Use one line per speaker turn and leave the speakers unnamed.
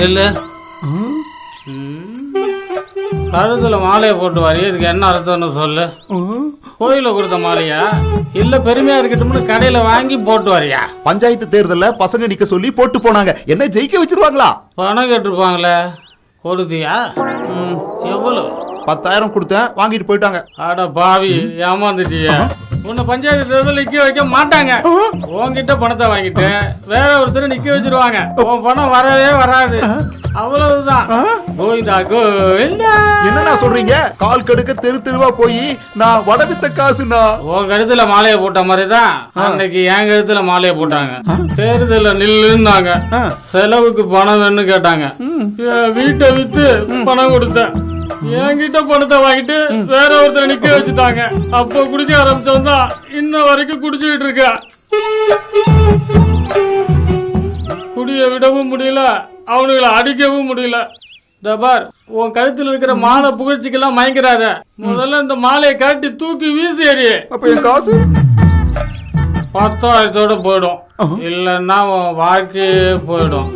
நில்லு. மாலையை போட்டு வரைய இதுக்கு என்ன அர்த்தம்னு சொல்லு. கோயிலில் கொடுத்த மாலையா? இல்லை பெருமையா இருக்கட்டும்னு கடையில வாங்கி போட்டு வரையா?
பஞ்சாயத்து தேர்தல பசங்க நிற்க சொல்லி போட்டு போனாங்க. என்ன ஜெயிக்க வச்சிருவாங்களா?
பணம் கேட்டிருப்பாங்களே. கொடுத்தியா? எவ்வளோ
பத்தாயிரம் கொடுத்தேன் வாங்கிட்டு போயிட்டாங்க.
அட பாவி ஏமாந்துட்டிய. உன்னை பஞ்சாயத்து தேர்தல் நிக்க வைக்க மாட்டாங்க. உன்கிட்ட பணத்தை வாங்கிட்டு வேற ஒருத்தர் நிக்க வச்சிருவாங்க. உன் பணம் வரவே வராது. அவ்வளவுதான். கோவிந்தா கோவிந்தா.
என்னண்ணா சொல்றீங்க? கால் கடுக்க தெரு தெருவா போய் நான் வடவித்த காசுண்ணா.
உன் கழுத்துல மாலையை போட்ட மாதிரி தான் அன்னைக்கு என் கழுத்துல மாலையை போட்டாங்க. தேர்தல நில்லுன்னாங்க. செலவுக்கு பணம் வேணும்னு கேட்டாங்க. வீட்டை வித்து பணம் கொடுத்தேன். என்கிட்ட பணத்தை வாங்கிட்டு வேற ஒருத்தரை நிக்க வச்சுட்டாங்க. அப்போ குடிக்க ஆரம்பிச்சவன் தான் இன்ன வரைக்கும் குடிச்சுக்கிட்டு இருக்க. குடிய விடவும் முடியல அவனுங்களை அடிக்கவும் முடியல. இந்த பார் உன் கழுத்துல இருக்கிற மாலை புகழ்ச்சிக்கெல்லாம் மயங்கிறாத. முதல்ல இந்த மாலையை கட்டி தூக்கி வீசி எறியே
அப்ப என் காசு?
பத்தாயிரத்தோட போயிடும். இல்லைன்னா உன் வாழ்க்கையே போயிடும்.